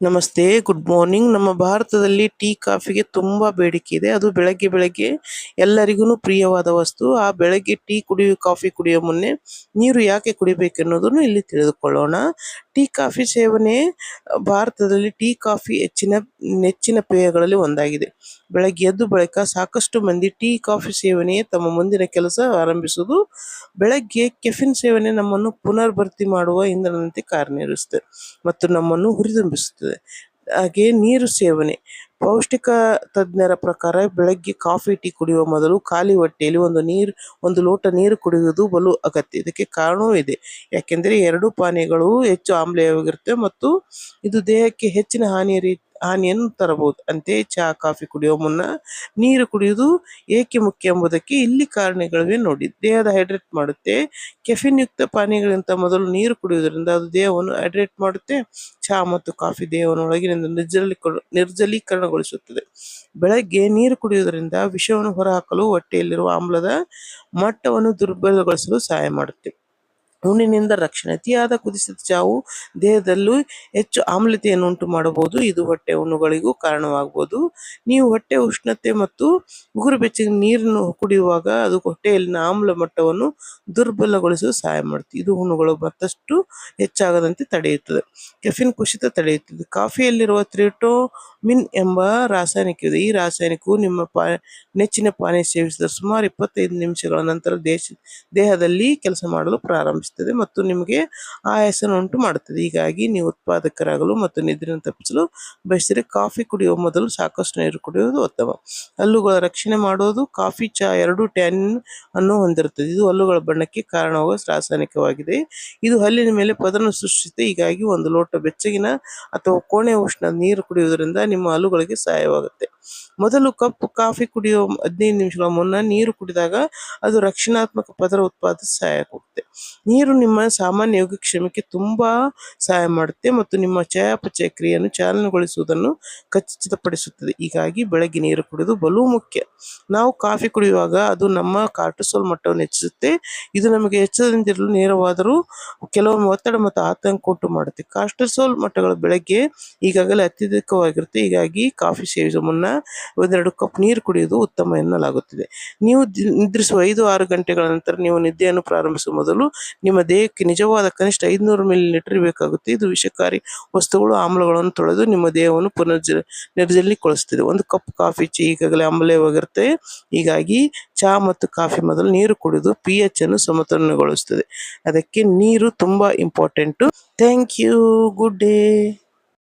ನಮಸ್ತೆ, good morning. ನಮ್ಮ ಭಾರತದಲ್ಲಿ ಟೀ, ಕಾಫಿಗೆ ತುಂಬಾ ಬೇಡಿಕೆ ಇದೆ. ಅದು ಬೆಳಗ್ಗೆ ಬೆಳಗ್ಗೆ ಎಲ್ಲರಿಗೂ ಪ್ರಿಯವಾದ ವಸ್ತು. ಆ ಬೆಳಗ್ಗೆ ಟೀ ಕುಡಿಯುವ ಕಾಫಿ ಕುಡಿಯೋ ಮುನ್ನೆ ನೀರು ಯಾಕೆ ಕುಡಿಬೇಕು ಅನ್ನೋದನ್ನು ಇಲ್ಲಿ ತಿಳಿದುಕೊಳ್ಳೋಣ. ಟೀ ಕಾಫಿ ಸೇವನೆ ಭಾರತದಲ್ಲಿ ಟೀ ಕಾಫಿ ಹೆಚ್ಚಿನ, ನೆಚ್ಚಿನ ಪೇಯಗಳಲ್ಲಿ ಒಂದಾಗಿದೆ. ಬೆಳಗ್ಗೆ ಎದ್ದು ಬಳಿಕ ಸಾಕಷ್ಟು ಮಂದಿ ಟೀ ಕಾಫಿ ಸೇವನೆಯೇ ತಮ್ಮ ಮುಂದಿನ ಕೆಲಸ ಆರಂಭಿಸುವುದು. ಬೆಳಗ್ಗೆ ಕೆಫಿನ್ ಸೇವನೆ ನಮ್ಮನ್ನು ಪುನರ್ಭರ್ತಿ ಮಾಡುವ ಇಂಧನದಂತೆ ಕಾರ್ಯನಿರ್ವಹಿಸುತ್ತದೆ ಮತ್ತು ನಮ್ಮನ್ನು ಹುರಿದುಂಬಿಸುತ್ತದೆ. ಹಾಗೆ ನೀರು ಸೇವನೆ ಪೌಷ್ಟಿಕ ತಜ್ಞರ ಪ್ರಕಾರ ಬೆಳಗ್ಗೆ ಕಾಫಿ, ಟೀ ಕುಡಿಯುವ ಮೊದಲು ಖಾಲಿ ಹೊಟ್ಟೆಯಲ್ಲಿ ಒಂದು ನೀರು, ಒಂದು ಲೋಟ ನೀರು ಕುಡಿಯುವುದು ಬಲು ಅಗತ್ಯ. ಇದಕ್ಕೆ ಕಾರಣವೂ ಇದೆ. ಯಾಕೆಂದರೆ ಎರಡು ಪಾನೀಯಗಳು ಹೆಚ್ಚು ಆಮ್ಲೀಯವಾಗಿರುತ್ತೆ ಮತ್ತು ಇದು ದೇಹಕ್ಕೆ ಹೆಚ್ಚಿನ ಹಾನಿಯ ರೀ ಹಾನಿಯನ್ನು ತರಬಹುದು. ಅಂತೆಯೇ ಚಹಾ ಕಾಫಿ ಕುಡಿಯೋ ಮುನ್ನ ನೀರು ಕುಡಿಯುವುದು ಏಕೆ ಮುಖ್ಯ ಎಂಬುದಕ್ಕೆ ಇಲ್ಲಿ ಕಾರಣಗಳಿವೆ ನೋಡಿ. ದೇಹದ ಹೈಡ್ರೇಟ್ ಮಾಡುತ್ತೆ. ಕೆಫಿನ್ ಯುಕ್ತ ಪಾನೀಯಗಳಿಗಿಂತ ಮೊದಲು ನೀರು ಕುಡಿಯುವುದರಿಂದ ಅದು ದೇಹವನ್ನು ಹೈಡ್ರೇಟ್ ಮಾಡುತ್ತೆ. ಚಹಾ ಮತ್ತು ಕಾಫಿ ದೇಹವನ್ನು ಒಳಗಿನಿಂದ ನಿರ್ಜಲಿ ನಿರ್ಜಲೀಕರಣಗೊಳಿಸುತ್ತದೆ. ಬೆಳಗ್ಗೆ ನೀರು ಕುಡಿಯುವುದರಿಂದ ವಿಷವನ್ನು ಹೊರಹಾಕಲು ಹೊಟ್ಟೆಯಲ್ಲಿರುವ ಆಮ್ಲದ ಮಟ್ಟವನ್ನು ದುರ್ಬಲಗೊಳಿಸಲು ಸಹಾಯ ಮಾಡುತ್ತೆ. ಹುಣ್ಣಿನಿಂದ ರಕ್ಷಣೆ. ಅತಿಯಾದ ಕುದಿಸಿದ ಚಾವು ದೇಹದಲ್ಲೂ ಹೆಚ್ಚು ಆಮ್ಲತೆಯನ್ನು ಉಂಟು ಮಾಡಬಹುದು ಇದು ಹೊಟ್ಟೆ ಹುಣ್ಣುಗಳಿಗೂ ಕಾರಣವಾಗಬಹುದು. ನೀವು ಹೊಟ್ಟೆ ಉಷ್ಣತೆ ಮತ್ತು ಉಗುರು ಬೆಚ್ಚಗೆ ನೀರನ್ನು ಕುಡಿಯುವಾಗ ಅದು ಹೊಟ್ಟೆಯಲ್ಲಿನ ಆಮ್ಲ ಮಟ್ಟವನ್ನು ದುರ್ಬಲಗೊಳಿಸಲು ಸಹಾಯ ಮಾಡುತ್ತೆ. ಇದು ಹುಣ್ಣುಗಳು ಮತ್ತಷ್ಟು ಹೆಚ್ಚಾಗದಂತೆ ತಡೆಯುತ್ತದೆ. ಕೆಫಿನ್ ಕುಸಿತ ತಡೆಯುತ್ತದೆ. ಕಾಫಿಯಲ್ಲಿರುವ ತ್ರಿಟೋಮಿನ್ ಎಂಬ ರಾಸಾಯನಿಕವಿದೆ. ಈ ರಾಸಾಯನಿಕವು ನಿಮ್ಮ ಪಾ, ನೆಚ್ಚಿನ ಪಾನೀಯ ಸೇವಿಸಿದ ಸುಮಾರು ಇಪ್ಪತ್ತೈದು ನಿಮಿಷಗಳ ನಂತರ ದೇಶ, ದೇಹದಲ್ಲಿ ಕೆಲಸ ಮಾಡಲು ಪ್ರಾರಂಭಿಸುತ್ತದೆ. ಮತ್ತು ನಿಮಗೆ ಆಯಾಸನ ಉಂಟು ಮಾಡುತ್ತದೆ. ಹೀಗಾಗಿ ನೀವು ಉತ್ಪಾದಕರಾಗಲು ಮತ್ತು ನಿದ್ರೆಯನ್ನು ತಪ್ಪಿಸಲು ಬಯಸಿದರೆ ಕಾಫಿ ಕುಡಿಯುವ ಮೊದಲು ಸಾಕಷ್ಟು ನೀರು ಕುಡಿಯುವುದು ಉತ್ತಮ. ಹಲ್ಲುಗಳ ರಕ್ಷಣೆ ಮಾಡುವುದು ಕಾಫಿ ಚಹಾ ಎರಡು ಟ್ಯಾನ್ ಅನ್ನು ಹೊಂದಿರುತ್ತದೆ. ಇದು ಹಲ್ಲುಗಳ ಬಣ್ಣಕ್ಕೆ ಕಾರಣವಾಗುವ ರಾಸಾಯನಿಕವಾಗಿದೆ. ಇದು ಹಲ್ಲಿನ ಮೇಲೆ ಪದರನ್ನು ಸೃಷ್ಟಿಸುತ್ತೆ. ಹೀಗಾಗಿ ಒಂದು ಲೋಟ ಬೆಚ್ಚಗಿನ ಅಥವಾ ಕೋಣೆ ಉಷ್ಣ ನೀರು ಕುಡಿಯುವುದರಿಂದ ನಿಮ್ಮ ಹಲ್ಲುಗಳಿಗೆ ಸಹಾಯವಾಗುತ್ತೆ. ಮೊದಲು ಕಪ್ ಕಾಫಿ ಕುಡಿಯುವ ಹದಿನೈದು ನಿಮಿಷಗಳ ಮುನ್ನ ನೀರು ಕುಡಿದಾಗ ಅದು ರಕ್ಷಣಾತ್ಮಕ ಪದರ ಉತ್ಪಾದಿಸಿ ಸಹಾಯ ಕೊಡುತ್ತೆ ನೀರು ನಿಮ್ಮ ಸಾಮಾನ್ಯ ಯೋಗಕ್ಷೇಮಕ್ಕೆ ತುಂಬಾ ಸಹಾಯ ಮಾಡುತ್ತೆ ಮತ್ತು ನಿಮ್ಮ ಚಯಾಪಚಯ ಕ್ರಿಯೆಯನ್ನು ಚಾಲನೆಗೊಳಿಸುವುದನ್ನು ಖಚಿತಪಡಿಸುತ್ತದೆ. ಹೀಗಾಗಿ ಬೆಳಗ್ಗೆ ನೀರು ಕುಡಿಯುವುದು ಬಲು ಮುಖ್ಯ. ನಾವು ಕಾಫಿ ಕುಡಿಯುವಾಗ ಅದು ನಮ್ಮ ಕಾರ್ಟಿಸೋಲ್ ಮಟ್ಟವನ್ನು ಹೆಚ್ಚಿಸುತ್ತೆ. ಇದು ನಮಗೆ ಹೆಚ್ಚದಿಂದಿರಲು ನೇರವಾದರೂ ಕೆಲವೊಮ್ಮೆ ಒತ್ತಡ ಮತ್ತು ಆತಂಕ ಉಂಟು ಮಾಡುತ್ತೆ. ಕಾರ್ಟಿಸೋಲ್ ಮಟ್ಟಗಳು ಬೆಳಗ್ಗೆ ಈಗಾಗಲೇ ಅತ್ಯಧಿಕವಾಗಿರುತ್ತೆ. ಹೀಗಾಗಿ ಕಾಫಿ ಸೇವಿಸುವ ಮುನ್ನ ಒಂದೆರಡು ಕಪ್ ನೀರು ಕುಡಿಯುವುದು ಉತ್ತಮ ಎನ್ನಲಾಗುತ್ತದೆ. ನೀವು ನಿದ್ರಿಸುವ ಐದು ಆರು ಗಂಟೆಗಳ ನಂತರ ನೀವು ನಿದ್ದೆಯನ್ನು ಪ್ರಾರಂಭಿಸುವ ಮೊದಲು ನಿಮ್ಮ ದೇಹಕ್ಕೆ ನಿಜವಾದ ಕನಿಷ್ಠ ಐದುನೂರು ಮಿಲಿ ಲೀಟರ್ ಬೇಕಾಗುತ್ತೆ. ಇದು ವಿಷಕಾರಿ ವಸ್ತುಗಳು, ಆಮ್ಲಗಳನ್ನು ತೊಳೆದು ನಿಮ್ಮ ದೇಹವನ್ನು ಪುನರ್ಜ ಕೊಳಿಸ್ತಿದೆ ಒಂದು ಕಪ್ ಕಾಫಿ, ಚಿ, ಈಗಾಗಲೇ ಆಮ್ಲವಾಗಿರುತ್ತೆ. ಹೀಗಾಗಿ ಚಹಾ ಮತ್ತು ಕಾಫಿ ಮೊದಲು ನೀರು ಕುಡಿದು ಪಿ ಎಚ್ ಅನ್ನು ಸಮತೋಲನಗೊಳಿಸುತ್ತದೆ. ಅದಕ್ಕೆ ನೀರು ತುಂಬಾ important thank you good day